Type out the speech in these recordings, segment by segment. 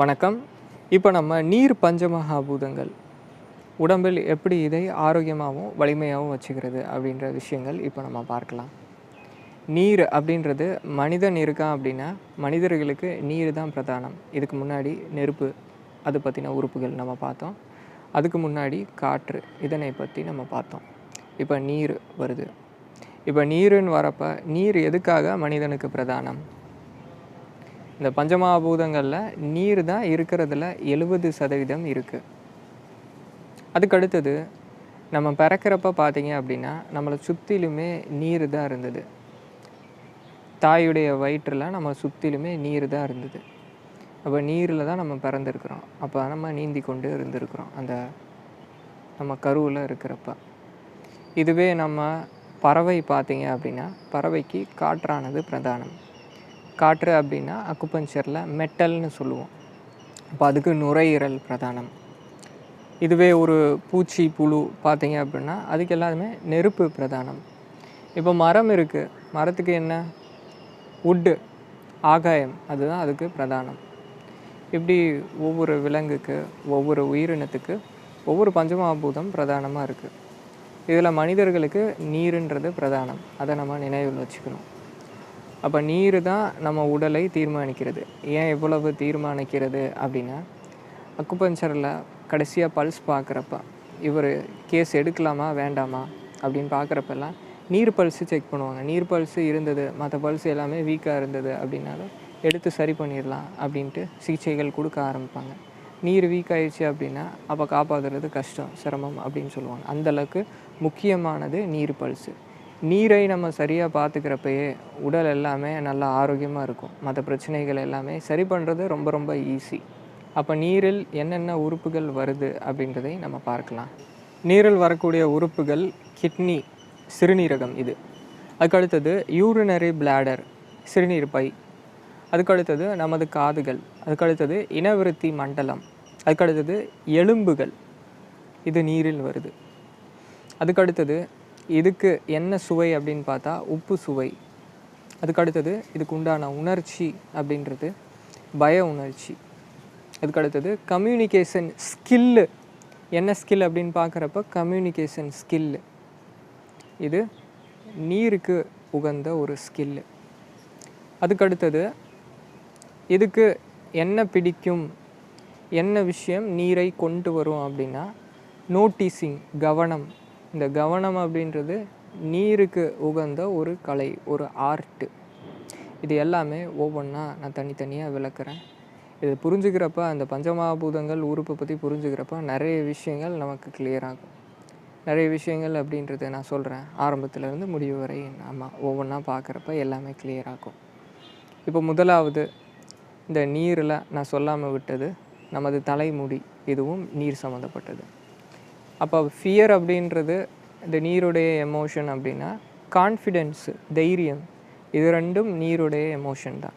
வணக்கம். இப்போ நம்ம நீர் பஞ்சமகாபூதங்கள். உடம்பில் எப்படி இதை ஆரோக்கியமாகவும் வலிமையாகவும் வச்சுக்கிறது அப்படின்ற விஷயங்கள் இப்போ நம்ம பார்க்கலாம். நீர் அப்படின்றது மனிதன் இருக்கான் அப்படின்னா மனிதர்களுக்கு நீர் தான் பிரதானம். இதுக்கு முன்னாடி நெருப்பு அது பற்றின உறுப்புகள் நம்ம பார்த்தோம். அதுக்கு முன்னாடி காற்று இதனை பற்றி நம்ம பார்த்தோம். இப்போ நீர் வருது. இப்போ நீருன்னு வரப்போ நீர் எதுக்காக மனிதனுக்கு பிரதானம்? இந்த பஞ்சமகாபூதங்களில் நீர் தான் இருக்கிறதுல எழுபது சதவீதம் இருக்குது அதுக்கு அடுத்தது நம்ம பிறக்கிறப்ப பார்த்தீங்க அப்படின்னா நம்மளை சுற்றிலுமே நீர் தான் இருந்தது. தாயுடைய வயிற்றில் நம்ம சுற்றிலுமே நீர் தான் இருந்தது. அப்போ நீரில் தான் நம்ம பிறந்திருக்கிறோம். அப்போ நம்ம நீந்தி கொண்டு இருந்திருக்கிறோம். அந்த நம்ம கருவில் இருக்கிறப்ப. இதுவே நம்ம பறவை பார்த்தீங்க அப்படின்னா பறவைக்கு காற்றானது பிரதானம். காற்று அப்படின்னா அக்குப்பஞ்சரில் மெட்டல்னு சொல்லுவோம். அப்போ அதுக்கு நுரையீரல் பிரதானம். இதுவே ஒரு பூச்சி புழு பார்த்தீங்க அப்படின்னா அதுக்கு எல்லாருமே நெருப்பு பிரதானம். இப்போ மரம் இருக்குது மரத்துக்கு என்ன? உட்டு ஆகாயம். அதுதான் அதுக்கு பிரதானம். இப்படி ஒவ்வொரு விலங்குக்கு ஒவ்வொரு உயிரினத்துக்கு ஒவ்வொரு பஞ்சமாபூதம் பிரதானமாக இருக்குது இதில் மனிதர்களுக்கு நீருன்றது பிரதானம். அதை நம்ம நினைவில் வச்சுக்கணும். அப்போ நீர் தான் நம்ம உடலை தீர்மானிக்கிறது. ஏன் எவ்வளவு தீர்மானிக்கிறது அப்படின்னா அக்குபஞ்சரில் கடைசியாக பல்ஸ் பார்க்குறப்ப இவர் கேஸ் எடுக்கலாமா வேண்டாமா அப்படின்னு பார்க்குறப்பெல்லாம் நீர் பல்ஸு செக் பண்ணுவாங்க. நீர் பல்ஸு இருந்தது மற்ற பல்ஸ் எல்லாமே வீக்காக இருந்தது அப்படின்னாலும் எடுத்து சரி பண்ணிடலாம் அப்படின்ட்டு சிகிச்சைகள் கொடுக்க ஆரம்பிப்பாங்க. நீர் வீக் ஆயிடுச்சு அப்படின்னா அப்போ காப்பாற்றுறது கஷ்டம் சிரமம் அப்படின்னு சொல்லுவாங்க. அந்தளவுக்கு முக்கியமானது நீர் பல்ஸு. நீரை நம்ம சரியாக பார்த்துக்கிறப்பயே உடல் எல்லாமே நல்லா ஆரோக்கியமாக இருக்கும். மற்ற பிரச்சனைகள் எல்லாமே சரி பண்ணுறது ரொம்ப ரொம்ப ஈஸி அப்போ நீரில் என்னென்ன உறுப்புகள் வருது அப்படின்றதை நம்ம பார்க்கலாம். நீரில் வரக்கூடிய உறுப்புகள் கிட்னி சிறுநீரகம் இது. அதுக்கு அடுத்தது யூரினரி பிளாடர் சிறுநீர் பை. அதுக்கு அடுத்தது நமது காதுகள். அதுக்கு அடுத்தது இனவிருத்தி மண்டலம். அதுக்கு அடுத்தது எலும்புகள். இது நீரில் வருது. அதுக்கு அடுத்தது இதுக்கு என்ன சுவை அப்படின்னு பார்த்தா உப்பு சுவை. அதுக்கு அடுத்தது இதுக்கு உண்டான உணர்ச்சி அப்படின்றது பய உணர்ச்சி. அதுக்கு அடுத்தது கம்யூனிகேஷன் ஸ்கில்லு என்ன ஸ்கில் அப்படின்னு பார்க்குறப்ப கம்யூனிகேஷன் ஸ்கில்லு இது நீருக்கு உகந்த ஒரு ஸ்கில்லு அதுக்கு அடுத்தது இதுக்கு என்ன பிடிக்கும்? என்ன விஷயம் நீரை கொண்டு வரும் அப்படின்னா நோட்டீஸிங் கவனம். இந்த கவனம் அப்படின்றது நீருக்கு உகந்த ஒரு கலை ஒரு ஆர்ட்டு இது எல்லாமே ஒவ்வொன்றா நான் தனித்தனியாக விளக்குறேன். இது புரிஞ்சுக்கிறப்ப அந்த பஞ்சமகாபூதங்கள் உறுப்பை பற்றி புரிஞ்சுக்கிறப்ப நிறைய விஷயங்கள் நமக்கு கிளியர் ஆகும். நிறைய விஷயங்கள் அப்படின்றத நான் சொல்கிறேன் ஆரம்பத்துலேருந்து முடிவு வரை நம்ம ஒவ்வொன்றா பார்க்குறப்ப எல்லாமே கிளியர் ஆகும். இப்போ முதலாவது இந்த நீரில் நான் சொல்லாமல் விட்டது நமது தலைமுடி இதுவும் நீர் சம்மந்தப்பட்டது. அப்போ ஃபியர் அப்படின்றது இந்த நீருடைய எமோஷன் அப்படின்னா கான்ஃபிடென்ஸு தைரியம். இது ரெண்டும் நீருடைய எமோஷன் தான்.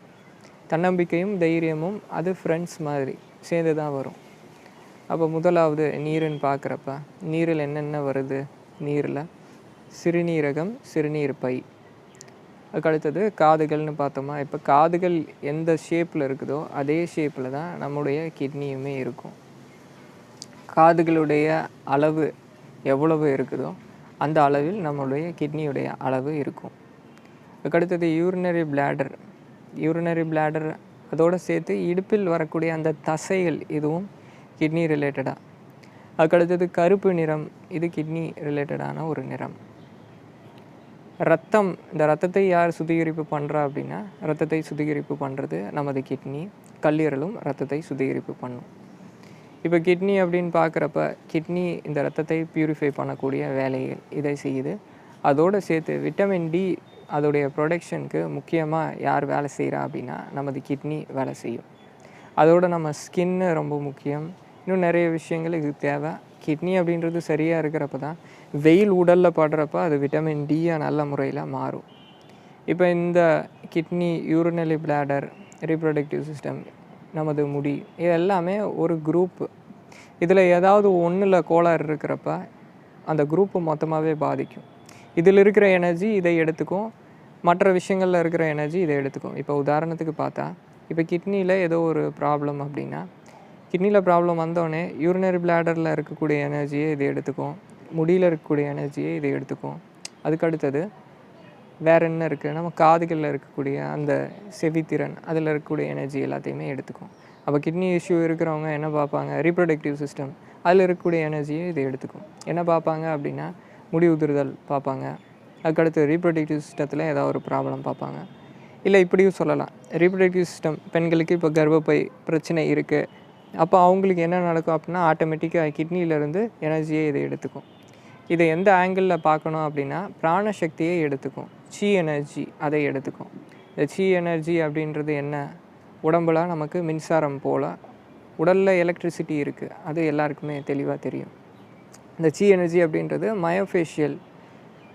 தன்னம்பிக்கையும் தைரியமும் அது ஃப்ரெண்ட்ஸ் மாதிரி சேர்ந்து தான் வரும். அப்போ முதலாவது நீருன்னு பார்க்குறப்ப நீரில் என்னென்ன வருது? நீரில் சிறுநீரகம் சிறுநீர் பை. அதுக்கடுத்தது காதுகள்னு பார்த்தோமா இப்போ காதுகள் எந்த ஷேப்பில் இருக்குதோ அதே ஷேப்பில் தான் நம்முடைய கிட்னியுமே இருக்கும். காதுகளுடைய அளவு எவ்வளவு இருக்குதோ அந்த அளவில் நம்மளுடைய கிட்னியுடைய அளவு இருக்கும். அதுக்கடுத்தது யூரினரி பிளாடர் யூரினரி பிளாடர் அதோடு சேர்த்து இடுப்பில் வரக்கூடிய அந்த தசைகள் இதுவும் கிட்னி ரிலேட்டடாக அதுக்கடுத்தது கருப்பு நிறம் இது கிட்னி ரிலேட்டடான ஒரு நிறம். ரத்தம் இந்த ரத்தத்தை யார் சுத்திகரிப்பு பண்ணுறா அப்படின்னா ரத்தத்தை சுத்திகரிப்பு பண்ணுறது நமது கிட்னி கல்லீரலும் ரத்தத்தை சுத்திகரிப்பு பண்ணும். இப்போ கிட்னி அப்படின்னு பார்க்குறப்ப கிட்னி இந்த ரத்தத்தை பியூரிஃபை பண்ணக்கூடிய வேலைகள் இதை செய்யுது. அதோடு சேர்த்து விட்டமின் டி அதோடைய ப்ரொடக்ஷனுக்கு முக்கியமாக யார் வேலை செய்கிறா அப்படின்னா நமது கிட்னி வேலை செய்யும். அதோட நம்ம ஸ்கின்னு ரொம்ப முக்கியம். இன்னும் நிறைய விஷயங்கள் இதுக்கு தேவை. கிட்னி அப்படின்றது சரியாக இருக்கிறப்ப தான் வெயில் உடலில் படுறப்ப அது விட்டமின் டியாக நல்ல முறையில் மாறும். இப்போ இந்த kidney urinary bladder reproductive system நமது முடி. இது எல்லாமே ஒரு குரூப்பு இதில் ஏதாவது ஒன்றில் கோளாறு இருக்கிறப்ப அந்த குரூப்பு மொத்தமாகவே பாதிக்கும். இதில் இருக்கிற எனர்ஜி இதை எடுத்துக்கும். மற்ற விஷயங்களில் இருக்கிற எனர்ஜி இதை எடுத்துக்கும். இப்போ உதாரணத்துக்கு பார்த்தா இப்போ கிட்னியில் ஏதோ ஒரு ப்ராப்ளம் அப்படின்னா கிட்னியில் ப்ராப்ளம் வந்தோடனே யூரினரி பிளாடரில் இருக்கக்கூடிய எனர்ஜியை இதை எடுத்துக்கும். முடியில் இருக்கக்கூடிய எனர்ஜியை இதை எடுத்துக்கும். அதுக்கு அடுத்தது வேற என்ன இருக்குது நம்ம காதுகளில் இருக்கக்கூடிய அந்த செவித்திறன் அதில் இருக்கக்கூடிய எனர்ஜி எல்லாத்தையுமே எடுத்துக்கும். அப்போ கிட்னி இஷ்யூ இருக்கிறவங்க என்ன பார்ப்பாங்க? ரீப்ரொடக்டிவ் சிஸ்டம் அதில் இருக்கக்கூடிய எனர்ஜியை இது எடுத்துக்கும். என்ன பார்ப்பாங்க அப்படின்னா முடி உதிர்தல் பார்ப்பாங்க. அதுக்கடுத்து ரீப்ரொடக்டிவ் சிஸ்டத்தில் ஏதாவது ஒரு ப்ராப்ளம் பார்ப்பாங்க. இல்லை இப்படியும் சொல்லலாம். ரீப்ரொடக்டிவ் சிஸ்டம் பெண்களுக்கு இப்போ கர்ப்பப்பை பிரச்சனை இருக்குது அப்போ அவங்களுக்கு என்ன நடக்கும் அப்படின்னா ஆட்டோமேட்டிக்காக கிட்னியிலேருந்து எனர்ஜியை இதை எடுத்துக்கும். இதை எந்த ஆங்கிளில் பார்க்கணும் அப்படின்னா பிராணசக்தியை எடுத்துக்கும். சி எனர்ஜி அதை எடுத்துக்கும். இந்த சி எனர்ஜி அப்படின்றது என்ன? உடம்புல நமக்கு மின்சாரம் போல் உடலில் எலக்ட்ரிசிட்டி இருக்குது அது எல்லாருக்குமே தெளிவாக தெரியும். இந்த சி எனர்ஜி அப்படின்றது மயோஃபேஷியல்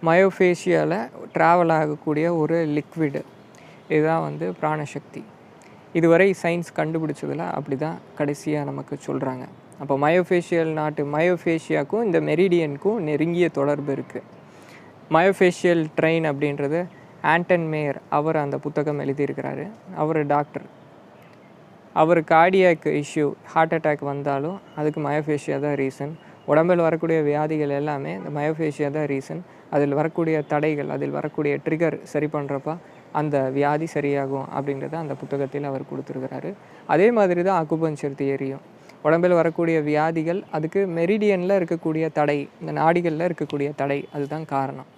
மயோஃபேஷியாவில் ட்ராவல் ஆகக்கூடிய ஒரு லிக்விடு இதுதான் வந்து பிராணசக்தி. இதுவரை சயின்ஸ் கண்டுபிடிச்சதில் அப்படி தான் கடைசியாக நமக்கு சொல்கிறாங்க அப்போ மயோஃபேஷியல் நாட்டு மயோஃபேஷியாக்கும் இந்த மெரிடியனுக்கும் நெருங்கிய தொடர்பு இருக்குது மயோஃபேஷியல் ட்ரெயின் அப்படின்றது ஆண்டன் மேயர் அவர் அந்த புத்தகம் எழுதியிருக்கிறாரு. அவர் டாக்டர் அவர் கார்டியாக் இஷ்யூ ஹார்ட் அட்டாக் வந்தாலும் அதுக்கு மயோஃபேஷியா தான் ரீசன் உடம்பில் வரக்கூடிய வியாதிகள் எல்லாமே இந்த மயோஃபேஷியா தான் ரீசன் அதில் வரக்கூடிய தடைகள் அதில் வரக்கூடிய ட்ரிகர் சரி பண்ணுறப்ப அந்த வியாதி சரியாகும் அப்படின்றத அந்த புத்தகத்தில் அவர் கொடுத்துருக்கிறாரு. அதே மாதிரி தான் அக்குபஞ்சர் தியரியும் உடம்பில் வரக்கூடிய வியாதிகள் அதுக்கு மெரிடியனில் இருக்கக்கூடிய தடை இந்த நாடிகளில் இருக்கக்கூடிய தடை அதுதான் காரணம்.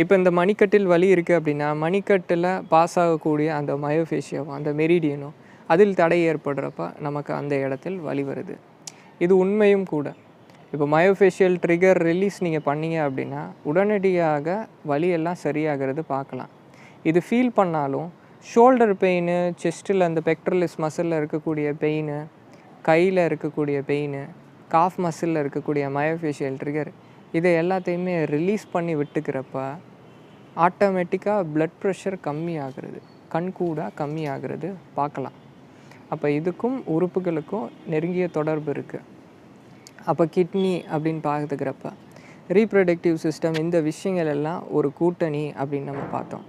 இப்போ இந்த மணிக்கட்டில் வலி இருக்குது அப்படின்னா மணிக்கட்டில் பாஸ் ஆகக்கூடிய அந்த மயோஃபேஷியாவும் அந்த மெரிடியனோ அதில் தடை ஏற்படுறப்ப நமக்கு அந்த இடத்தில் வலி வருது. இது உண்மையும் கூட. இப்போ மயோஃபேஷியல் ட்ரிகர் ரிலீஸ் நீங்கள் பண்ணீங்க அப்படின்னா உடனடியாக வலியெல்லாம் சரியாகிறது பார்க்கலாம். இது ஃபீல் பண்ணாலும் ஷோல்டர் பெயின் செஸ்ட்டில் அந்த பெக்ட்ரலிஸ் மசிலில் இருக்கக்கூடிய பெயின் கையில் இருக்கக்கூடிய பெயின் காஃப் மசிலில் இருக்கக்கூடிய மயோஃபேஷியல் ட்ரிகர் இதை எல்லாத்தையுமே ரிலீஸ் பண்ணி விட்டுக்கிறப்ப ஆட்டோமேட்டிக்காக பிளட் ப்ரெஷர் கம்மி ஆகிறது கண்கூடாக கம்மி ஆகிறது பார்க்கலாம். அப்போ இதுக்கும் உறுப்புகளுக்கும் நெருங்கிய தொடர்பு இருக்குது அப்போ கிட்னி அப்படின்னு பார்த்துக்கிறப்ப ரீப்ரொடக்டிவ் சிஸ்டம் இந்த விஷயங்கள் எல்லாம் ஒரு கூட்டணி அப்படின்னு நம்ம பார்த்தோம்.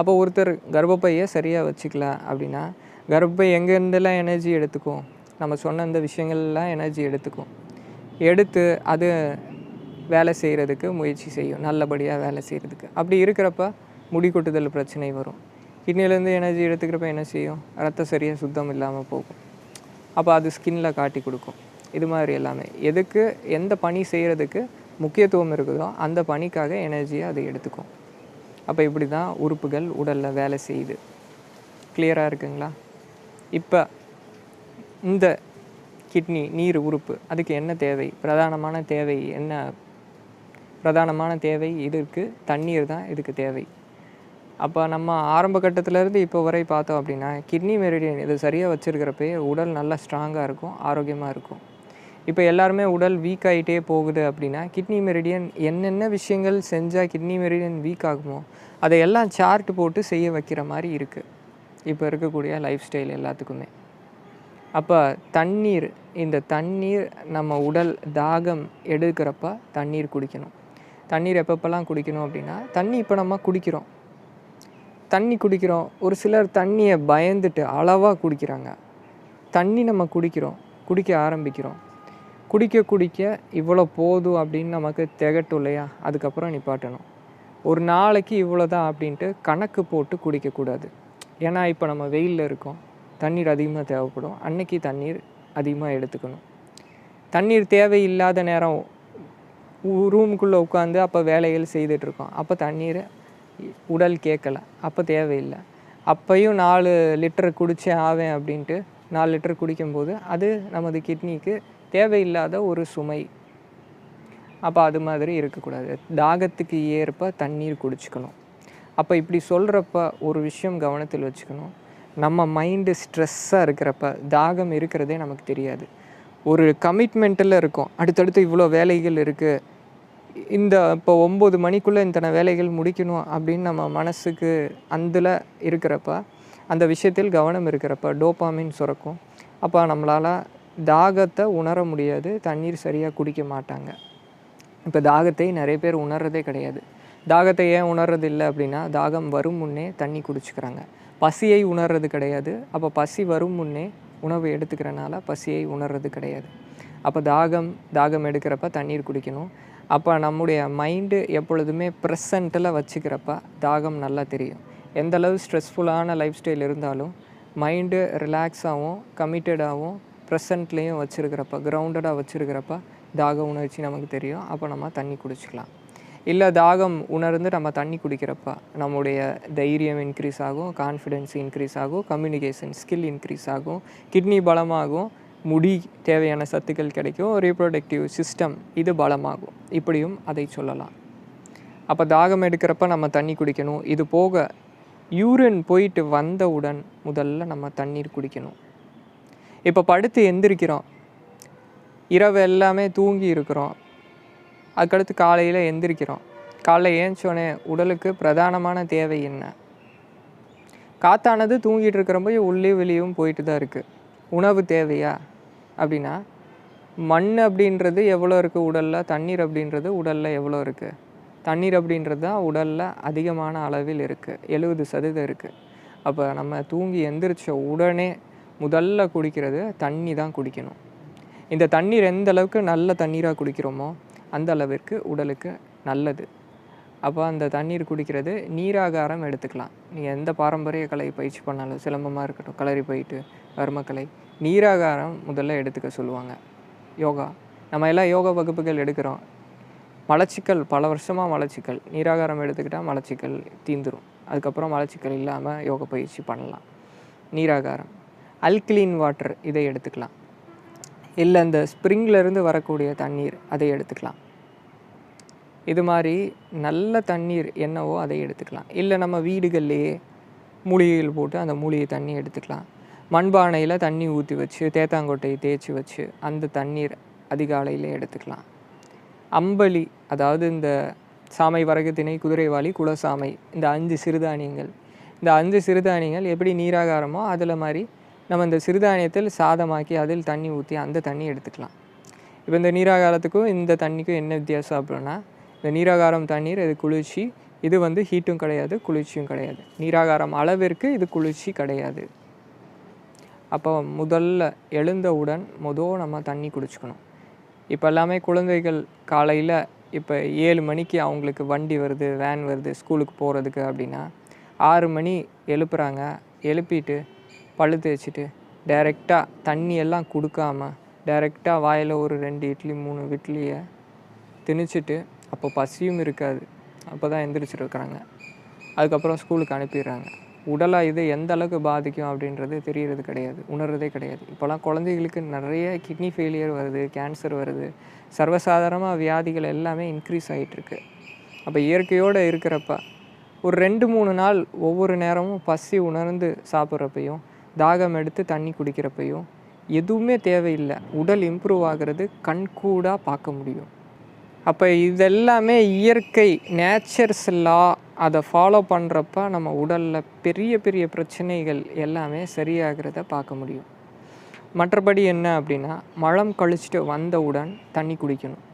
அப்போ ஒருத்தர் கர்ப்பப்பையை சரியாக வச்சுக்கல அப்படின்னா கர்ப்பப்பை எங்கேருந்தெல்லாம் எனர்ஜி எடுத்துக்கும்? நம்ம சொன்ன இந்த விஷயங்கள்லாம் எனர்ஜி எடுத்துக்கும். எடுத்து அது வேலை செய்கிறதுக்கு முயற்சி செய்யும். நல்லபடியாக வேலை செய்கிறதுக்கு அப்படி இருக்கிறப்ப முடி கொட்டுதல் பிரச்சனை வரும். கிட்னிலேருந்து எனர்ஜி எடுத்துக்கிறப்ப என்ன செய்யும்? ரத்தம் சரியாக சுத்தம் இல்லாமல் போகும். அப்போ அது ஸ்கின்ல காட்டி கொடுக்கும். இது மாதிரி எல்லாமே. எதுக்கு எந்த பணி செய்கிறதுக்கு முக்கியத்துவம் இருக்குதோ அந்த பணிக்காக எனர்ஜியை அது எடுத்துக்கும். அப்போ இப்படி தான் உறுப்புகள் உடலில் வேலை செய்யுது. கிளியராக இருக்குங்களா? இப்போ இந்த கிட்னி நீர் உறுப்பு அதுக்கு என்ன தேவை? பிரதானமான தேவை என்ன பிரதானமான தேவை இது இருக்குது தண்ணீர் தான் இதுக்கு தேவை. அப்போ நம்ம ஆரம்ப கட்டத்திலேருந்து இப்போ வரை பார்த்தோம் அப்படின்னா கிட்னி மெரிடியன் இது சரியாக வச்சுருக்கிறப்பே உடல் நல்லா ஸ்ட்ராங்காக இருக்கும் ஆரோக்கியமாக இருக்கும். இப்போ எல்லாருமே உடல் வீக் ஆகிட்டே போகுது அப்படின்னா கிட்னி மெரிடியன் என்னென்ன விஷயங்கள் செஞ்சால் கிட்னி மெரிடியன் வீக் ஆகுமோ அதையெல்லாம் சார்ட் போட்டு செய்ய வைக்கிற மாதிரி இருக்குது இப்போ இருக்கக்கூடிய லைஃப் ஸ்டைல் எல்லாத்துக்குமே. அப்போ தண்ணீர் இந்த தண்ணீர் நம்ம உடல் தாகம் எடுக்கிறப்ப தண்ணீர் குடிக்கணும். தண்ணீர் எப்பப்பெல்லாம் குடிக்கணும் அப்படின்னா தண்ணி இப்போ நம்ம குடிக்கிறோம். தண்ணி குடிக்கிறோம். ஒரு சிலர் தண்ணியை பயந்துட்டு அளவாக குடிக்கிறாங்க. தண்ணி நம்ம குடிக்கிறோம். குடிக்க ஆரம்பிக்கிறோம். குடிக்க குடிக்க இவ்வளோ போதும் அப்படின்னு நமக்கு திகட்டும் இல்லையா? அதுக்கப்புறம் நிப்பாட்டணும். ஒரு நாளைக்கு இவ்வளோ தான் அப்படின்ட்டு கணக்கு போட்டு குடிக்கக்கூடாது ஏன்னா இப்போ நம்ம வெயிலில் இருக்கோம். தண்ணீர் அதிகமாக தேவைப்படும். அன்னைக்கு தண்ணீர் அதிகமாக எடுத்துக்கணும். தண்ணீர் தேவையில்லாத நேரம் ரூமுக்குள்ளே உட்காந்து அப்போ வேலைகள் செய்துட்ருக்கோம் அப்போ தண்ணீர் உடல் கேட்கல. அப்போ தேவையில்லை. அப்பையும் நாலு லிட்டர் குடிச்சே ஆவேன் அப்படின்ட்டு நாலு லிட்டர் குடிக்கும்போது அது நமது கிட்னிக்கு தேவையில்லாத ஒரு சுமை. அப்போ அது மாதிரி இருக்கக்கூடாது. தாகத்துக்கு ஏற்ப தண்ணீர் குடிச்சுக்கணும். அப்போ இப்படி சொல்கிறப்ப ஒரு விஷயம் கவனத்தில் வச்சுக்கணும். நம்ம மைண்டு ஸ்ட்ரெஸ்ஸாக இருக்கிறப்ப தாகம் இருக்கிறதே நமக்கு தெரியாது. ஒரு கமிட்மெண்ட்டில் இருக்கும். அடுத்தடுத்து இவ்வளோ வேலைகள் இருக்குது இந்த இப்போ ஒம்பது மணிக்குள்ளே இத்தனை வேலைகள் முடிக்கணும் அப்படின்னு நம்ம மனசுக்கு அந்தில் இருக்கிறப்ப அந்த விஷயத்தில் கவனம் இருக்கிறப்ப டோப்பாமின் சுரக்கும். அப்போ நம்மளால் தாகத்தை உணர முடியாது. தண்ணீர் சரியாக குடிக்க மாட்டாங்க. இப்போ தாகத்தை நிறைய பேர் உணர்றதே கிடையாது. தாகத்தை ஏன் உணர்றது இல்லை அப்படின்னா தாகம் வரும் முன்னே தண்ணி குடிச்சுக்கிறாங்க. பசியை உணர்றது கிடையாது. அப்போ பசி வரும் முன்னே உணவு எடுத்துக்கிறனால பசியை உணர்றது கிடையாது. அப்போ தாகம் தாகம் எடுக்கிறப்ப தண்ணீர் குடிக்கணும். அப்போ நம்முடைய மைண்டு எப்பொழுதுமே ப்ரெசண்ட்டில் வச்சுக்கிறப்ப தாகம் நல்லா தெரியும். எந்தளவு ஸ்ட்ரெஸ்ஃபுல்லான லைஃப் ஸ்டைல் இருந்தாலும் மைண்டு ரிலாக்ஸாகவும் கமிட்டடாகவும் ப்ரெசண்ட்லேயும் வச்சுருக்கிறப்ப கிரவுண்டடாக வச்சுருக்கிறப்ப தாக உணர்ச்சி நமக்கு தெரியும். அப்போ நம்ம தண்ணி குடிச்சிக்கலாம். இல்லை தாகம் உணர்ந்து நம்ம தண்ணி குடிக்கிறப்ப நம்முடைய தைரியம் இன்க்ரீஸ் ஆகும் கான்ஃபிடென்ஸ் இன்க்ரீஸ் ஆகும் கம்யூனிகேஷன் ஸ்கில் இன்க்ரீஸ் ஆகும் கிட்னி பலமாகும் முடி தேவையான சத்துக்கள் கிடைக்கும் ரீப்ரொடக்டிவ் சிஸ்டம் இது பலமாகும். இப்படியும் அதை சொல்லலாம். அப்போ தாகம் எடுக்கிறப்ப நம்ம தண்ணி குடிக்கணும். இது போக யூரின் போயிட்டு வந்தவுடன் முதல்ல நம்ம தண்ணீர் குடிக்கணும். இப்போ படுத்து எந்திரிக்கிறோம். இரவு எல்லாமே தூங்கி இருக்கிறோம். அதுக்கடுத்து காலையில் எந்திரிக்கிறோம். காலைல ஏஞ்சோடனே உடலுக்கு பிரதானமான தேவை என்ன? காத்தானது தூங்கிட்டு இருக்கிறப்போ உள்ளே வெளியும் போயிட்டு தான் இருக்குது உணவு தேவையா? அப்படின்னா மண் அப்படின்றது எவ்வளோ இருக்குது உடலில்? தண்ணீர் அப்படின்றது உடலில் எவ்வளோ இருக்குது தண்ணீர் அப்படின்றது தான் உடலில் அதிகமான அளவில் இருக்குது எழுபது சதவீதம் இருக்குது அப்போ நம்ம தூங்கி எந்திரிச்ச உடனே முதல்ல குடிக்கிறது தண்ணி தான் குடிக்கணும். இந்த தண்ணீர் எந்த அளவுக்கு நல்ல தண்ணீராக குடிக்கிறோமோ அந்த அளவிற்கு உடலுக்கு நல்லது. அப்போ அந்த தண்ணீர் குடிக்கிறது நீராகாரம் எடுத்துக்கலாம். நீங்கள் எந்த பாரம்பரிய கலை பயிற்சி பண்ணாலும் சிலம்பமாக இருக்கட்டும் களரி போயிட்டு வர்மக்கலை நீராகாரம் முதல்ல எடுத்துக்க சொல்லுவாங்க. யோகா. நம்ம எல்லாம் யோகா வகுப்புகள் எடுக்கிறோம். மலச்சிக்கல் பல வருஷமாக மலச்சிக்கல். நீராகாரம் எடுத்துக்கிட்டால் மலச்சிக்கல் தீந்துரும். அதுக்கப்புறம் மலச்சிக்கல் இல்லாமல் யோகா பயிற்சி பண்ணலாம். நீராகாரம். அல்கிலீன் வாட்டர் இதை எடுத்துக்கலாம். இல்லை இந்த ஸ்ப்ரிங்லேருந்து வரக்கூடிய தண்ணீர் அதை எடுத்துக்கலாம். இது மாதிரி நல்ல தண்ணீர் என்னவோ அதை எடுத்துக்கலாம். இல்லை நம்ம வீடுகள்லேயே மூலிகைகள் போட்டு அந்த மூலிகை தண்ணி எடுத்துக்கலாம். மண்பானையில் தண்ணி ஊற்றி வச்சு தேத்தாங்கொட்டையை தேய்ச்சி வச்சு அந்த தண்ணீர் அதிகாலையில் எடுத்துக்கலாம். அம்பலி அதாவது இந்த சாமை வரகு திணை குதிரைவாளி குலசாமை இந்த அஞ்சு சிறுதானியங்கள். இந்த அஞ்சு சிறுதானியங்கள் எப்படி நீராகாரமோ அதில் மாதிரி நம்ம இந்த சிறுதானியத்தில் சாதமாக்கி அதில் தண்ணி ஊற்றி அந்த தண்ணி எடுத்துக்கலாம். இப்போ இந்த நீராகாரத்துக்கும் இந்த தண்ணிக்கும் என்ன வித்தியாசம் அப்படின்னா இந்த நீராகாரம் தண்ணீர் இது குளிர்ச்சி இது வந்து ஹீட்டும் கிடையாது குளிர்ச்சியும் கிடையாது. நீராகாரம் அளவிற்கு இது குளிர்ச்சி கிடையாது. அப்போ முதல்ல எழுந்தவுடன் மொதல் நம்ம தண்ணி குடிச்சுக்கணும். இப்போ எல்லாமே குழந்தைகள் காலையில் இப்போ ஏழு மணிக்கு அவங்களுக்கு வண்டி வருது வேன் வருது ஸ்கூலுக்கு போகிறதுக்கு அப்படின்னா ஆறு மணி எழுப்புறாங்க எழுப்பிட்டு பழு தேய்ச்சிட்டு டைரெக்டாக தண்ணி எல்லாம் கொடுக்காம டைரெக்டாக வாயில் ஒரு ரெண்டு இட்லி மூணு இட்லியை திணிச்சிட்டு அப்போ பசியும் இருக்காது. அப்போ தான் எந்திரிச்சிருக்கிறாங்க. அதுக்கப்புறம் ஸ்கூலுக்கு அனுப்பிடுறாங்க. உடலை இது எந்த அளவுக்கு பாதிக்கும் அப்படின்றது தெரியறது கிடையாது. உணர்றதே கிடையாது. இப்போலாம் குழந்தைகளுக்கு நிறைய கிட்னி ஃபெயிலியர் வருது கேன்சர் வருது. சர்வசாதாரணமாக வியாதிகள் எல்லாமே இன்க்ரீஸ் ஆகிட்டுருக்கு அப்போ இயற்கையோடு இருக்கிறப்ப ஒரு ரெண்டு மூணு நாள் ஒவ்வொரு நேரமும் பசி உணர்ந்து சாப்பிட்றப்பையும் தாகம் எடுத்து தண்ணி குடிக்கிறப்பையும் எதுவுமே தேவையில்லை. உடல் இம்ப்ரூவ் ஆகிறது கண்கூடாக பார்க்க முடியும். அப்போ இதெல்லாமே இயற்கை நேச்சர்ஸ் லா அதை ஃபாலோ பண்ணுறப்ப நம்ம உடலில் பெரிய பெரிய பிரச்சனைகள் எல்லாமே சரியாகிறத பார்க்க முடியும். மற்றபடி என்ன அப்படின்னா மலம் கழிச்சிட்டு வந்தவுடன் தண்ணி குடிக்கணும்.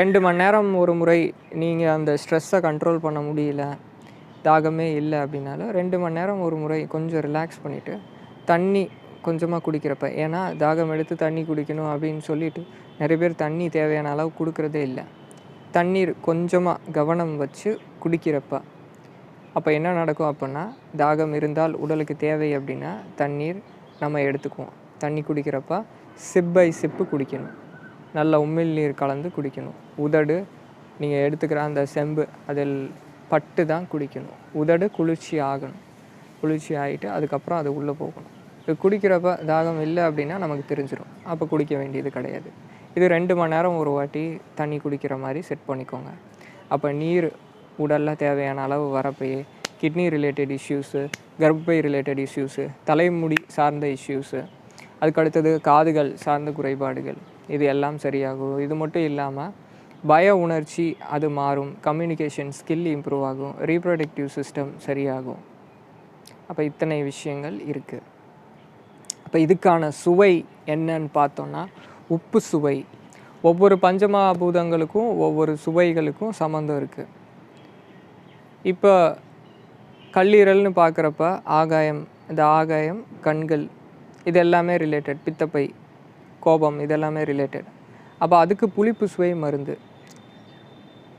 ரெண்டு மணி நேரம் ஒரு முறை நீங்கள் அந்த ஸ்ட்ரெஸ்ஸை கண்ட்ரோல் பண்ண முடியல. தாகமே இல்லை அப்படின்னாலும் ரெண்டு மணி நேரம் ஒரு முறை கொஞ்சம் ரிலாக்ஸ் பண்ணிவிட்டு தண்ணி கொஞ்சமாக குடிக்கிறப்ப ஏன்னா தாகம் எடுத்து தண்ணி குடிக்கணும் அப்படின்னு சொல்லிட்டு நிறைய பேர் தண்ணி தேவையான அளவு கொடுக்குறதே இல்லை. தண்ணீர் கொஞ்சமாக கவனம் வச்சு குடிக்கிறப்ப அப்போ என்ன நடக்கும் அப்படின்னா தாகம் இருந்தால் உடலுக்கு தேவை அப்படின்னா தண்ணீர் நம்ம எடுத்துக்குவோம். தண்ணி குடிக்கிறப்ப சிப் பை சிப்பு குடிக்கணும். நல்ல உமிழ் நீர் கலந்து குடிக்கணும். உதடு நீங்கள் எடுத்துக்கிற அந்த செம்பு அதில் பட்டு தான் குடிக்கணும். உதடு குளிர்ச்சி ஆகணும். குளிர்ச்சி ஆகிட்டு அதுக்கப்புறம் அது உள்ளே போகணும். இது குடிக்கிறப்ப தாகம் இல்லை அப்படின்னா நமக்கு தெரிஞ்சிடும் அப்போ குடிக்க வேண்டியது கிடையாது. இது ரெண்டு மணி நேரம் ஒரு வாட்டி தண்ணி குடிக்கிற மாதிரி செட் பண்ணிக்கோங்க. அப்போ நீர் உடலில் தேவையான அளவு வரப்பையே கிட்னி ரிலேட்டட் இஷ்யூஸு கர்ப்பப்பை ரிலேட்டட் இஷ்யூஸு தலைமுடி சார்ந்த இஷ்யூஸு அதுக்கு அடுத்தது காதுகள் சார்ந்த குறைபாடுகள். இது எல்லாம் சரியாகும். இது மட்டும் இல்லாமல் பய உணர்ச்சி அது மாறும். கம்யூனிகேஷன் ஸ்கில் இம்ப்ரூவ் ஆகும். ரீப்ரொடக்டிவ் சிஸ்டம் சரியாகும். அப்போ இத்தனை விஷயங்கள் இருக்குது அப்போ இதுக்கான சுவை என்னன்னு பார்த்தோன்னா உப்பு சுவை. ஒவ்வொரு பஞ்சமாபூதங்களுக்கும் ஒவ்வொரு சுவைகளுக்கும் சம்மந்தம் இருக்குது இப்போ கல்லீரல்னு பார்க்குறப்ப ஆகாயம் இந்த ஆகாயம் கண்கள் இது எல்லாமே ரிலேட்டட் பித்தப்பை கோபம் இதெல்லாமே ரிலேட்டட் அப்போ அதுக்கு புளிப்பு சுவை மருந்து.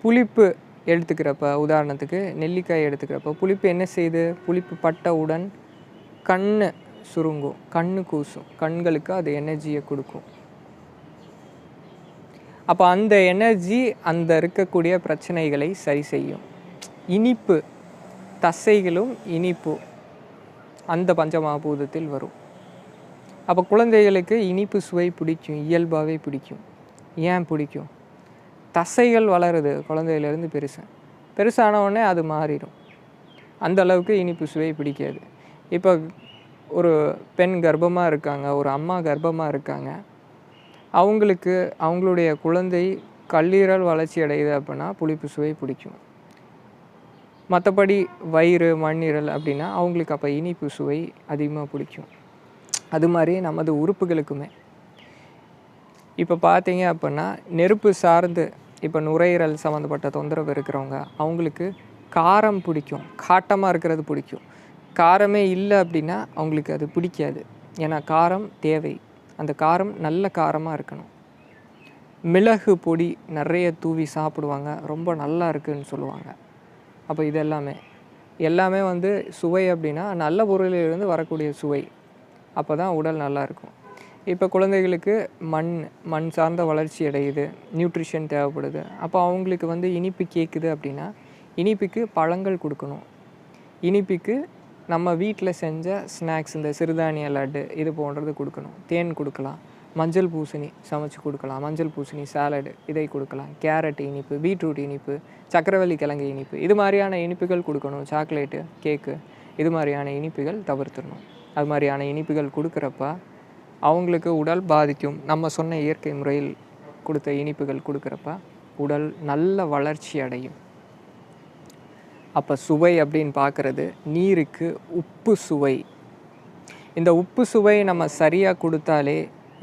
புளிப்பு எடுத்துக்கிறப்ப உதாரணத்துக்கு நெல்லிக்காய் எடுத்துக்கிறப்ப புளிப்பு என்ன செய்யுது புளிப்பு பட்டவுடன் கண் சுருங்கும் கண் கூசும். கண்களுக்கு அது எனர்ஜியை கொடுக்கும். அப்போ அந்த எனர்ஜி அந்த இருக்கக்கூடிய பிரச்சனைகளை சரி செய்யும். இனிப்பு தசைகளும் இனிப்பு அந்த பஞ்சமகாபூதத்தில் வரும். அப்போ குழந்தைகளுக்கு இனிப்பு சுவை பிடிக்கும் இயல்பாகவே பிடிக்கும். ஏன் பிடிக்கும்? தசைகள் வளருது குழந்தையிலேருந்து பெருசாக பெருசான உடனே அது மாறிடும். அந்த அளவுக்கு இனிப்பு சுவை பிடிக்காது. இப்போ ஒரு பெண் கர்ப்பமாக இருக்காங்க ஒரு அம்மா கர்ப்பமாக இருக்காங்க. அவங்களுக்கு அவங்களுடைய குழந்தை கல்லீரல் வளர்ச்சி அடையுது அப்படின்னா புளிப்பு சுவை பிடிக்கும். மற்றபடி வயிறு மண்ணீரல் அப்படின்னா அவங்களுக்கு அப்போ இனிப்பு சுவை அதிகமாக பிடிக்கும். அது மாதிரி நமது உறுப்புகளுக்குமே. இப்போ பார்த்தீங்க அப்படின்னா நெருப்பு சார்ந்து இப்போ நுரையீரல் சம்மந்தப்பட்ட தொந்தரவு இருக்கிறவங்க அவங்களுக்கு காரம் பிடிக்கும். காட்டமாக இருக்கிறது பிடிக்கும். காரமே இல்லை அப்படின்னா அவங்களுக்கு அது பிடிக்காது. ஏன்னா காரம் தேவை. அந்த காரம் நல்ல காரமாக இருக்கணும். மிளகு பொடி நிறைய தூவி சாப்பிடுவாங்க. ரொம்ப நல்லா இருக்குன்னு சொல்லுவாங்க. அப்போ இது எல்லாமே. எல்லாமே வந்து சுவை அப்படின்னா நல்ல பொருளிலிருந்து வரக்கூடிய சுவை. அப்போ தான் உடல் நல்லாயிருக்கும் இப்போ குழந்தைகளுக்கு மண் மண் சார்ந்த வளர்ச்சி அடையுது நியூட்ரிஷன் தேவைப்படுது. அப்போ அவங்களுக்கு வந்து இனிப்பு கேட்குது அப்படின்னா இனிப்புக்கு பழங்கள் கொடுக்கணும். இனிப்புக்கு நம்ம வீட்டில் செஞ்ச ஸ்நாக்ஸ் இந்த சிறுதானிய லட்டு இது போன்றது கொடுக்கணும். தேன் கொடுக்கலாம். மஞ்சள் பூசணி சமைச்சு கொடுக்கலாம். மஞ்சள் பூசணி சாலடு இதை கொடுக்கலாம். கேரட் இனிப்பு பீட்ரூட் இனிப்பு சக்கரவள்ளி கிழங்கு இனிப்பு இது மாதிரியான இனிப்புகள் கொடுக்கணும். சாக்லேட்டு கேக்கு இது மாதிரியான இனிப்புகள் தவிர்த்துடணும். அது மாதிரியான இனிப்புகள் கொடுக்குறப்ப அவங்களுக்கு உடல் பாதிக்கும். நம்ம சொன்ன இயற்கை முறையில் கொடுத்த இனிப்புகள் கொடுக்குறப்ப உடல் நல்ல வளர்ச்சி அடையும். அப்போ சுவை அப்படின்னு பார்க்குறது நீருக்கு உப்பு சுவை. இந்த உப்பு சுவை நம்ம சரியாக கொடுத்தாலே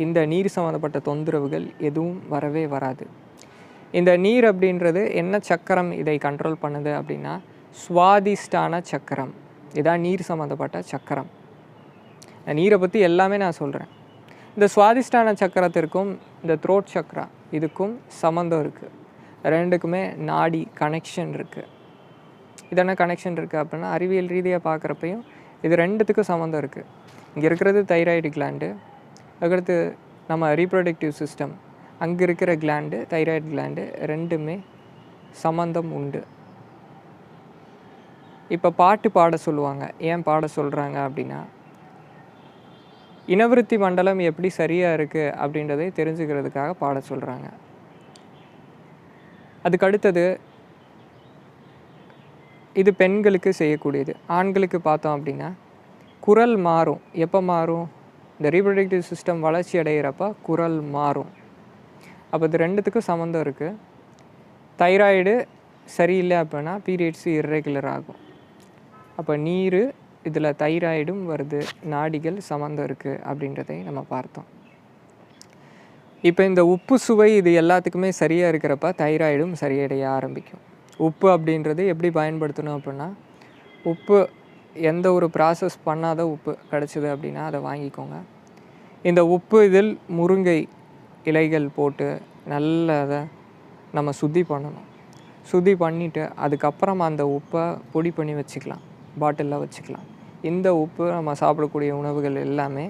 இந்த நீர் சம்மந்தப்பட்ட தொந்தரவுகள் எதுவும் வரவே வராது. இந்த நீர் அப்படின்றது என்ன சக்கரம் இதை கண்ட்ரோல் பண்ணுது அப்படின்னா சுவாதிஷ்டான சக்கரம். இதான் நீர் சம்மந்தப்பட்ட சக்கரம். இந்த நீரை பற்றி எல்லாமே நான் சொல்கிறேன் இந்த சுவாதிஷ்டான சக்கரத்திற்கும் இந்த த்ரோட் சக்கரா இதுக்கும் சம்மந்தம் இருக்குது ரெண்டுக்குமே நாடி கனெக்ஷன் இருக்குது இது என்ன கனெக்ஷன் இருக்குது அப்படின்னா அறிவியல் ரீதியாக பார்க்குறப்பையும் இது ரெண்டுத்துக்கும் சம்மந்தம் இருக்குது இங்கே இருக்கிறது தைராய்டு கிளாண்டு அதுக்கடுத்து நம்ம ரீப்ரொடக்டிவ் சிஸ்டம் அங்கே இருக்கிற கிளாண்டு தைராய்டு கிளாண்டு ரெண்டுமே சம்மந்தம் உண்டு. இப்போ பாட்டு பாட சொல்லுவாங்க. ஏன் பாட சொல்கிறாங்க அப்படின்னா இனவிருத்தி மண்டலம் எப்படி சரியாக இருக்குது அப்படின்றதை தெரிஞ்சுக்கிறதுக்காக பாட சொல்கிறாங்க அதுக்கு அடுத்தது இது பெண்களுக்கு செய்யக்கூடியது. ஆண்களுக்கு பார்த்தோம் அப்படின்னா குரல் மாறும். எப்போ மாறும்? இந்த ரீப்ரொடக்டிவ் சிஸ்டம் வளர்ச்சி அடைகிறப்ப குரல் மாறும். அப்போ இது ரெண்டுத்துக்கும் சம்மந்தம் இருக்குது தைராய்டு சரியில்லை அப்படின்னா பீரியட்ஸு இர்ரெகுலர் ஆகும். அப்போ நீர் இதில் தைராய்டும் வருது நாடிகள் சம்மந்தம் இருக்குது அப்படின்றதை நம்ம பார்த்தோம். இப்போ இந்த உப்பு சுவை இது எல்லாத்துக்குமே சரியாக இருக்கிறப்ப தைராய்டும் சரியடைய ஆரம்பிக்கும். உப்பு அப்படின்றது எப்படி பயன்படுத்தணும் அப்படின்னா உப்பு எந்த ஒரு ப்ராசஸ் பண்ணாத உப்பு கிடச்சிது அப்படின்னா அதை வாங்கிக்கோங்க. இந்த உப்பு இதில் முருங்கை இலைகள் போட்டு நல்ல அதை நம்ம சுத்தி பண்ணணும். சுத்தி பண்ணிவிட்டு அதுக்கப்புறம் அந்த உப்பை பொடி பண்ணி வச்சுக்கலாம். பாட்டிலில் வச்சுக்கலாம். இந்த உப்பு நம்ம சாப்பிடக்கூடிய உணவுகள் எல்லாமே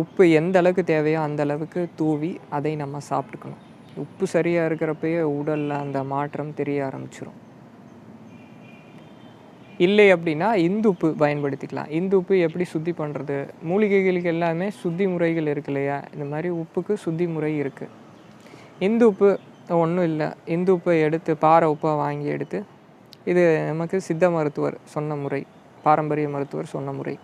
உப்பு எந்த அளவுக்கு தேவையோ அந்த அளவுக்கு தூவி அதை நம்ம சாப்பிட்டுக்கணும். உப்பு சரியாக இருக்கிறப்பயே உடலில் அந்த மாற்றம் தெரிய ஆரம்பிச்சிடும் இல்லை அப்படின்னா இந்து உப்பு பயன்படுத்திக்கலாம். இந்து உப்பு எப்படி சுத்தி பண்ணுறது மூலிகைகளுக்கு எல்லாமே சுத்தி முறைகள் இருக்கு இல்லையா? இந்த மாதிரி உப்புக்கு சுத்தி முறை இருக்குது இந்து உப்பு ஒன்றும் இல்லை. இந்து உப்பை எடுத்து பாறை உப்பை வாங்கி எடுத்து இது நமக்கு சித்த மருத்துவர் சொன்ன முறை. பாரம்பரிய மருத்துவர் சொன்ன முறை.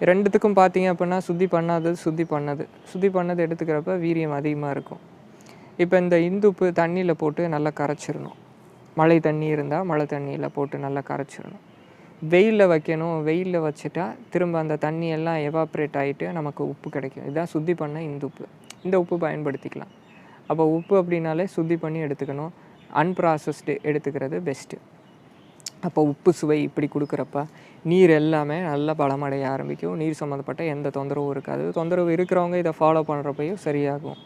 ரெண்டுத்துக்கும் பார்த்தீங்க அப்படின்னா சுத்தி பண்ணாதது சுத்தி பண்ணது. சுத்தி பண்ணது எடுத்துக்கிறப்ப வீரியம் அதிகமாக இருக்கும். இப்போ இந்த இந்துப்பு தண்ணியில் போட்டு நல்லா கரைச்சிடணும். மழை தண்ணி இருந்தால் மழை தண்ணியில் போட்டு நல்லா கரைச்சிடணும். வெயிலில் வைக்கணும். வெயிலில் வச்சுட்டா திரும்ப அந்த தண்ணி எல்லாம் எவாப்ரேட் ஆகிட்டு நமக்கு உப்பு கிடைக்கும். இதுதான் சுத்தி பண்ண இந்த உப்பு. இந்த உப்பு பயன்படுத்திக்கலாம். அப்போ உப்பு அப்படின்னாலே சுத்தி பண்ணி எடுத்துக்கணும். அன்ப்ராசஸ்டு எடுத்துக்கிறது பெஸ்ட்டு அப்போ உப்பு சுவை இப்படி கொடுக்குறப்ப நீர் எல்லாமே நல்லா பலமடைய ஆரம்பிக்கும். நீர் சம்மந்தப்பட்ட எந்த தொந்தரவும் இருக்காது. தொந்தரவு இருக்கிறவங்க இதை ஃபாலோ பண்ணுறப்பையும் சரியாகும்.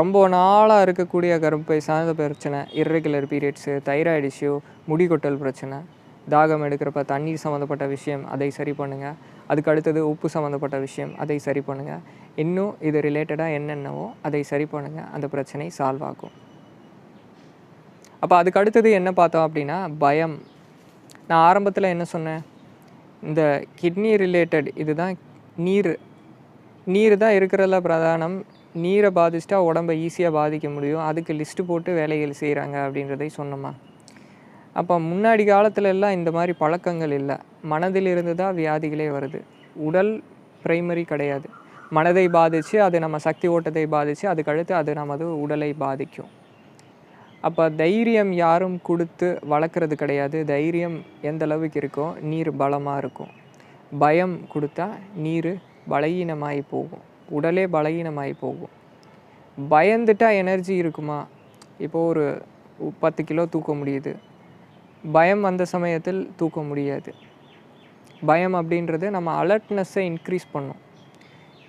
ரொம்ப நாளாக இருக்கக்கூடிய கருப்பை சார்ந்த பிரச்சனை இர்ரெகுலர் பீரியட்ஸு தைராய்டு இஷ்யூ முடி கொட்டல் பிரச்சனை தாகம் எடுக்கிறப்ப தண்ணீர் சம்மந்தப்பட்ட விஷயம் அதை சரி பண்ணுங்கள் அதுக்கு அடுத்தது உப்பு சம்மந்தப்பட்ட விஷயம் அதை சரி பண்ணுங்கள் இன்னும் இது ரிலேட்டடாக என்னென்னவோ அதை சரி பண்ணுங்கள் அந்த பிரச்சனை சால்வ் ஆகும். அப்போ அதுக்கு அடுத்தது என்ன பார்த்தோம் அப்படின்னா பயம். நான் ஆரம்பத்தில் என்ன சொன்னேன்? இந்த கிட்னி ரிலேட்டட் இதுதான் நீர். நீர் தான் இருக்கிறதுல பிரதானம். நீரை பாதிச்சிட்டா உடம்பை ஈஸியாக பாதிக்க முடியும். அதுக்கு லிஸ்ட்டு போட்டு வேலைகள் செய்கிறாங்க அப்படின்றதை சொன்னோமா? அப்போ முன்னாடி காலத்துல எல்லாம் இந்த மாதிரி பழக்கங்கள் இல்லை. மனதிலிருந்து தான் வியாதிகளே வருது. உடல் பிரைமரி கிடையாது. மனதை பாதித்து அது நம்ம சக்தி ஓட்டத்தை பாதித்து அதுக்கடுத்து அது நமது உடலை பாதிக்கும். அப்போ தைரியம் யாரும் கொடுத்து வளர்க்குறது கிடையாது. தைரியம் எந்த அளவுக்கு இருக்கோ நீர் பலமாக இருக்கும். பயம் கொடுத்தா நீர் பலகீனமாகி போகும். உடலே பலகீனமாகி போகும். பயந்துட்டா எனர்ஜி இருக்குமா? இப்போது ஒரு பத்து கிலோ தூக்க முடியுது. பயம் வந்த சமயத்தில் தூக்க முடியாது. பயம் அப்படின்றது நம்ம அலர்ட்னஸை இன்க்ரீஸ் பண்ணும்.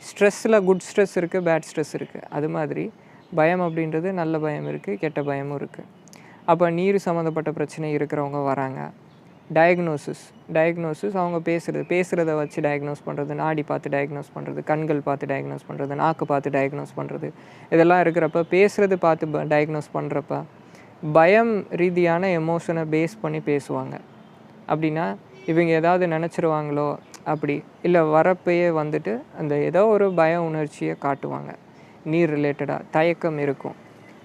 ஸ்ட்ரெஸ்ஸில் குட் ஸ்ட்ரெஸ் இருக்குது பேட் ஸ்ட்ரெஸ் இருக்குது அது மாதிரி பயம் அப்படின்றது நல்ல பயம் இருக்குது கெட்ட பயமும் இருக்குது அப்போ நீர் சம்மந்தப்பட்ட பிரச்சனை இருக்கிறவங்க வராங்க. டயக்னோசிஸ் டயக்னோசிஸ் அவங்க பேசுகிறது பேசுகிறத வச்சு டயக்னோஸ் பண்ணுறது நாடி பார்த்து டயக்னோஸ் பண்ணுறது கண்கள் பார்த்து டயக்னோஸ் பண்ணுறது நாக்கு பார்த்து டயக்னோஸ் பண்ணுறது இதெல்லாம் இருக்கிறப்ப பேசுகிறது பார்த்து டயக்னோஸ் பண்ணுறப்ப பயம் ரீதியான எமோஷனை பேஸ் பண்ணி பேசுவாங்க. அப்படின்னா இவங்க ஏதாவது நினச்சிருவாங்களோ அப்படி. இல்லை வரப்பையே வந்துட்டு அந்த ஏதோ ஒரு பய உணர்ச்சியை காட்டுவாங்க. நீர் ரிலேட்டடாக தயக்கம் இருக்கும்.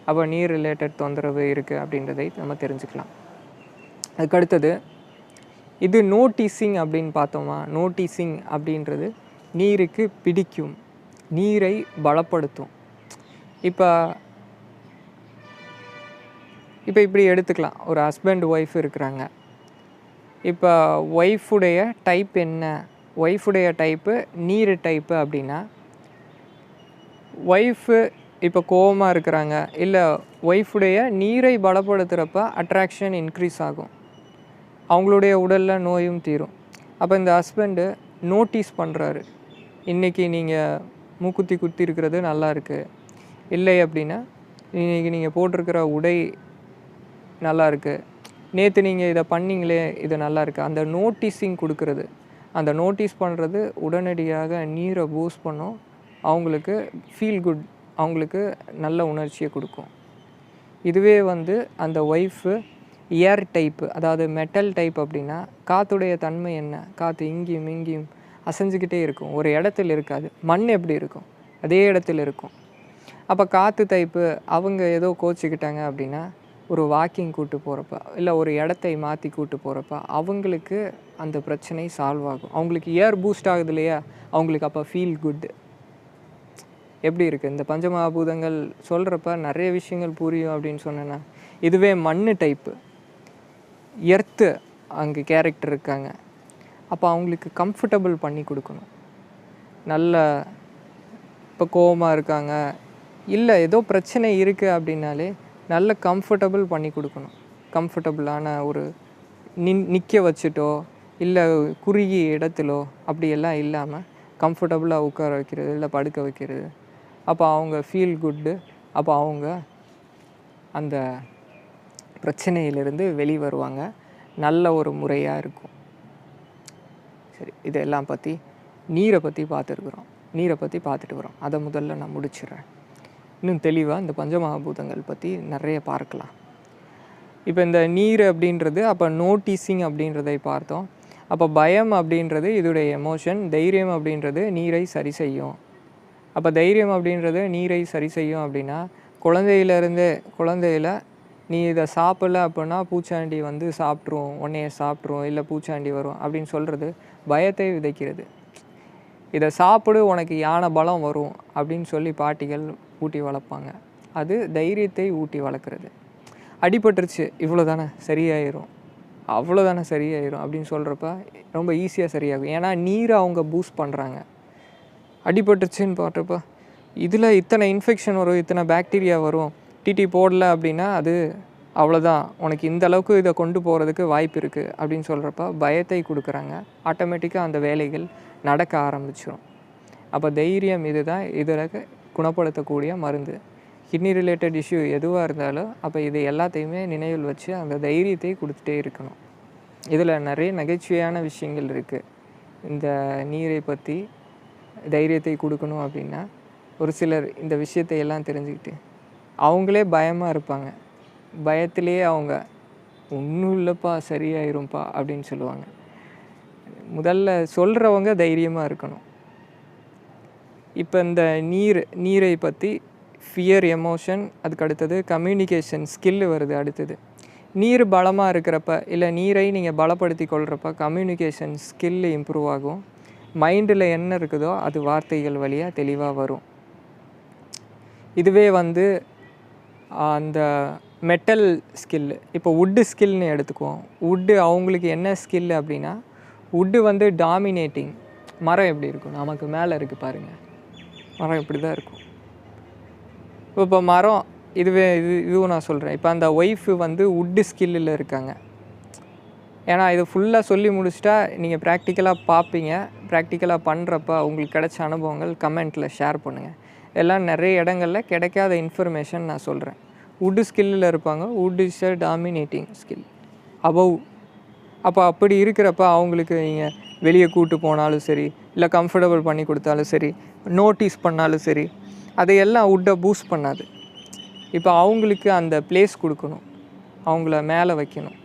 அப்போ நீர் ரிலேட்டட் தொந்தரவு இருக்குது அப்படின்றதை நம்ம தெரிஞ்சுக்கலாம். அதுக்கடுத்தது இது நோட்டீஸிங் அப்படின்னு பார்த்தோமா? நோட்டீஸிங் அப்படின்றது நீருக்கு பிடிக்கும். நீரை பலப்படுத்தும். இப்போ இப்போ இப்படி எடுத்துக்கலாம். ஒரு ஹஸ்பண்ட் ஒய்ஃப் இருக்கிறாங்க. இப்போ ஒய்ஃபுடைய டைப் என்ன? ஒய்ஃபுடைய டைப்பு நீர் டைப்பு அப்படின்னா ஒய்ஃபு இப்போ கோவமாக இருக்கிறாங்க. இல்லை ஒய்ஃபுடைய நீரை பலப்படுத்துகிறப்ப அட்ராக்ஷன் இன்க்ரீஸ் ஆகும். அவங்களுடைய உடலில் நோயும் தீரும். அப்போ இந்த ஹஸ்பண்டு நோட்டீஸ் பண்ணுறாரு இன்றைக்கி நீங்கள் மூக்குத்தி குத்தி இருக்கிறது நல்லா இருக்குது இல்லை அப்படின்னா இன்றைக்கி நீங்கள் போட்டிருக்கிற உடை நல்லா இருக்குது நேற்று நீங்கள் இதை பண்ணீங்களே இது நல்லா இருக்குது அந்த நோட்டீஸிங் கொடுக்கறது. அந்த நோட்டீஸ் பண்ணுறது உடனடியாக நீரை பூஸ்ட் பண்ணும். அவங்களுக்கு ஃபீல் குட் அவங்களுக்கு நல்ல உணர்ச்சியை கொடுக்கும். இதுவே வந்து அந்த ஒய்ஃபு ஏர் டைப்பு அதாவது மெட்டல் டைப் அப்படின்னா காற்றுடைய தன்மை என்ன? காற்று இங்கேயும் இங்கேயும் அசைஞ்சுக்கிட்டே இருக்கும். ஒரு இடத்துல இருக்காது. மண் எப்படி இருக்கும்? அதே இடத்துல இருக்கும். அப்போ காற்று டைப்பு அவங்க ஏதோ கோச்சிக்கிட்டாங்க அப்படின்னா ஒரு வாக்கிங் கூட்டு போகிறப்ப இல்லை ஒரு இடத்தை மாற்றி கூட்டு போகிறப்ப அவங்களுக்கு அந்த பிரச்சனை சால்வ் ஆகும். அவங்களுக்கு ஏர் பூஸ்ட் ஆகுது இல்லையா? அவங்களுக்கு அப்போ ஃபீல் குட் எப்படி இருக்குது இந்த பஞ்சமகாபூதங்கள் சொல்கிறப்ப நிறைய விஷயங்கள் புரியும் அப்படின்னு சொன்னேன்னா இதுவே மண் டைப்பு எர்த்து அங்கே கேரக்டர் இருக்காங்க. அப்போ அவங்களுக்கு கம்ஃபர்டபுள் பண்ணி கொடுக்கணும். நல்ல இப்போ கோவமாக இருக்காங்க. இல்லை ஏதோ பிரச்சனை இருக்குது அப்படின்னாலே நல்ல கம்ஃபர்டபுள் பண்ணி கொடுக்கணும். கம்ஃபர்டபுளான ஒரு நின் நிற்க வச்சுட்டோ இல்லை குறுகிய இடத்துலோ அப்படியெல்லாம் இல்லாமல் கம்ஃபர்டபுளாக உட்கார வைக்கிறது இல்லை படுக்க வைக்கிறது அப்போ அவங்க ஃபீல் குட்டு அப்போ அவங்க அந்த பிரச்சனையிலிருந்து வெளி வருவாங்க நல்ல ஒரு முறையாக இருக்கும். சரி இதெல்லாம் பற்றி நீரை பற்றி பார்த்துருக்குறோம். நீரை பற்றி பார்த்துட்டு வரோம். அதை முதல்ல நான் முடிச்சிடுறேன். இன்னும் தெளிவாக இந்த பஞ்சமகாபூதங்கள் பற்றி நிறைய பார்க்கலாம். இப்போ இந்த நீர் அப்படின்றது அப்போ நோட்டீஸிங் அப்படின்றதை பார்த்தோம். அப்போ பயம் அப்படின்றது இதோடைய எமோஷன் தைரியம் அப்படின்றது நீரை சரி செய்யும். அப்போ தைரியம் அப்படின்றது நீரை சரி செய்யும் அப்படின்னா குழந்தையிலேருந்தே குழந்தையில நீ இதை சாப்பிடல அப்படின்னா பூச்சாண்டி வந்து சாப்பிட்ரும் உன்னைய சாப்பிட்ரும் இல்லை பூச்சாண்டி வரும் அப்படின்னு சொல்கிறது பயத்தை விதைக்கிறது. இதை சாப்பிடு உனக்கு யானை பலம் வரும் அப்படின்னு சொல்லி பாட்டிகள் ஊட்டி வளர்ப்பாங்க. அது தைரியத்தை ஊட்டி வளர்க்குறது. அடிபட்டுருச்சு இவ்வளோ தானே சரியாயிரும். அவ்வளோ தானே சரியாயிரும் அப்படின்னு சொல்கிறப்ப ரொம்ப ஈஸியாக சரியாகும். ஏன்னா நீரை அவங்க பூஸ்ட் பண்ணுறாங்க அடிபட்டுருச்சுன்னு பார்த்தப்ப இதில் இத்தனை இன்ஃபெக்ஷன் வரும் இத்தனை பாக்டீரியா வரும் டிடி போடல அப்படின்னா அது அவ்வளோதான் உனக்கு இந்த அளவுக்கு இதை கொண்டு போகிறதுக்கு வாய்ப்பு இருக்குது அப்படின்னு சொல்கிறப்ப பயத்தை கொடுக்குறாங்க. ஆட்டோமேட்டிக்காக அந்த வேலைகள் நடக்க ஆரம்பிச்சிடும் அப்போ தைரியம் இதுதான். இதில் குணப்படுத்தக்கூடிய மருந்து. கிட்னி ரிலேட்டட் இஷ்யூ எதுவாக இருந்தாலும் அப்போ இது எல்லாத்தையுமே நினைவில் வச்சு அந்த தைரியத்தை கொடுத்துட்டே இருக்கணும். இதில் நிறைய நகைச்சுவையான விஷயங்கள் இருக்குது இந்த நீரை பற்றி தைரியத்தை கொடுக்கணும் அப்படின்னா ஒரு சிலர் இந்த விஷயத்தை எல்லாம் தெரிஞ்சுக்கிட்டு அவங்களே பயமாக இருப்பாங்க. பயத்திலேயே அவங்க ஒன்றும் இல்லைப்பா சரியாயிரும்ப்பா அப்படின்னு சொல்லுவாங்க. முதல்ல சொல்கிறவங்க தைரியமாக இருக்கணும். இப்போ இந்த நீர் நீரை பற்றி ஃபியர் எமோஷன் அதுக்கு அடுத்தது கம்யூனிகேஷன் ஸ்கில் வருது அடுத்தது. நீர் பலமாக இருக்கிறப்ப இல்லை நீரை நீங்கள் பலப்படுத்தி கொள்கிறப்ப கம்யூனிகேஷன் ஸ்கில் இம்ப்ரூவ் ஆகும். மைண்டில் என்ன இருக்குதோ அது வார்த்தைகள் வழியாக தெளிவாக வரும். இதுவே வந்து அந்த மெட்டல் ஸ்கில் இப்போ வுட்டு ஸ்கில்னு எடுத்துக்குவோம். வுட்டு அவங்களுக்கு என்ன ஸ்கில் அப்படின்னா வுட்டு வந்து டாமினேட்டிங் மரம் எப்படி இருக்கும்? நமக்கு மேலே இருக்குது பாருங்கள் மரம் இப்படி தான் இருக்கும். இப்போ மரம் இதுவே இது இதுவும் நான் சொல்கிறேன் இப்போ அந்த ஒய்ஃபு வந்து வுட்டு ஸ்கில்லில் இருக்காங்க. ஏன்னா இது ஃபுல்லாக சொல்லி முடிச்சிட்டா நீங்கள் ப்ராக்டிக்கலாக பார்ப்பீங்க ப்ராக்டிக்கலாக பண்ணுறப்ப உங்களுக்கு கிடைச்ச அனுபவங்கள் கமெண்ட்டில் ஷேர் பண்ணுங்கள் எல்லாம் நிறைய இடங்களில் கிடைக்காத இன்ஃபர்மேஷன் நான் சொல்கிறேன் வுட்டு ஸ்கில்லில் இருப்பாங்க. Wood is a dominating skill above அப்போ அப்படி இருக்கிறப்ப அவங்களுக்கு நீங்கள் வெளியே கூட்டு போனாலும் சரி இல்லை கம்ஃபர்டபுள் பண்ணி கொடுத்தாலும் சரி நோட்டீஸ் பண்ணாலும் சரி அதையெல்லாம் வுட்டை பூஸ்ட் பண்ணாது. இப்போ அவங்களுக்கு அந்த பிளேஸ் கொடுக்கணும். அவங்கள மேலே வைக்கணும்.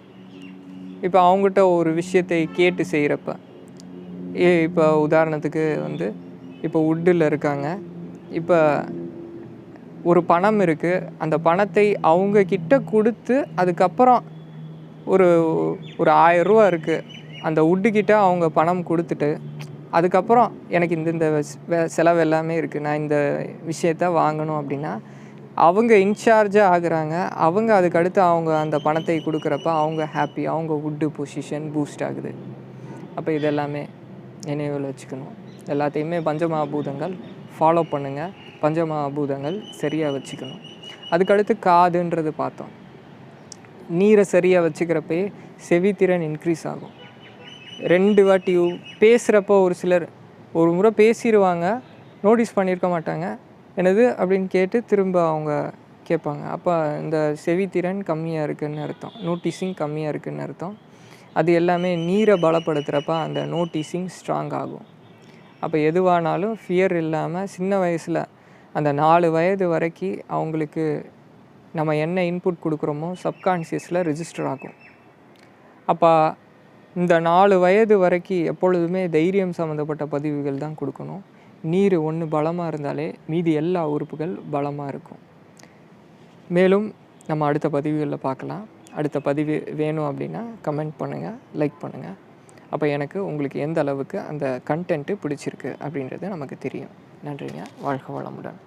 இப்போ அவங்ககிட்ட ஒரு விஷயத்தை கேட்டு செய்கிறப்ப ஏ இப்போ உதாரணத்துக்கு வந்து இப்போ வுட்டில் இருக்காங்க. இப்போ ஒரு பணம் இருக்குது அந்த பணத்தை அவங்க கிட்ட கொடுத்து அதுக்கப்புறம் ஒரு ஒரு ஆயரூவா இருக்குது அந்த வுட்டுக்கிட்ட அவங்க பணம் கொடுத்துட்டு அதுக்கப்புறம் எனக்கு இந்த இந்த செலவு எல்லாமே இருக்குது நான் இந்த விஷயத்த வாங்கணும் அப்படின்னா அவங்க இன்சார்ஜாக ஆகுறாங்க. அவங்க அதுக்கடுத்து அவங்க அந்த பணத்தை கொடுக்குறப்ப அவங்க ஹாப்பி அவங்க வுட்டு பொசிஷன் பூஸ்ட் ஆகுது. அப்போ இதெல்லாமே நினைவில் வச்சுக்கணும். எல்லாத்தையுமே பஞ்சமகாபூதங்கள் ஃபாலோ பண்ணுங்கள் பஞ்சமகாபூதங்கள் சரியாக வச்சுக்கணும். அதுக்கடுத்து காதுன்றது பார்த்தோம். நீரை சரியாக வச்சுக்கிறப்பே செவித்திறன் இன்க்ரீஸ் ஆகும். ரெண்டு வாட்டி பேசுகிறப்போ ஒரு சிலர் ஒரு முறை பேசிடுவாங்க நோட்டீஸ் பண்ணியிருக்க மாட்டாங்க. என்னது அப்படின்னு கேட்டு திரும்ப அவங்க கேட்பாங்க. அப்போ இந்த செவித்திறன் கம்மியாக இருக்குதுன்னு அர்த்தம். நோட்டீஸிங் கம்மியாக இருக்குன்னு அர்த்தம். அது எல்லாமே நீரை பலப்படுத்துகிறப்ப அந்த நோட்டீஸிங் ஸ்ட்ராங் ஆகும். அப்போ எதுவானாலும் ஃபியர் இல்லாமல் சின்ன வயசில் அந்த நாலு வயது வரைக்கும் அவங்களுக்கு நம்ம என்ன இன்புட் கொடுக்குறோமோ சப்கான்ஷியஸில் ரிஜிஸ்டர் ஆகும். அப்போ இந்த நாலு வயது வரைக்கும் எப்பொழுதுமே தைரியம் சம்மந்தப்பட்ட பதிவுகள் தான் கொடுக்கணும். நீர் ஒன்று பலமாக இருந்தாலே மீதி எல்லா உறுப்புகள் பலமாக இருக்கும். மேலும் நம்ம அடுத்த பதிவுகளில் பார்க்கலாம். அடுத்த பதிவு வேணும் அப்படின்னா கமெண்ட் பண்ணுங்கள் லைக் பண்ணுங்கள் அப்போ எனக்கு உங்களுக்கு எந்த அளவுக்கு அந்த கண்டென்ட்டு பிடிச்சிருக்கு அப்படின்றது நமக்கு தெரியும். நன்றிங்க. வாழ்க வளமுடன்.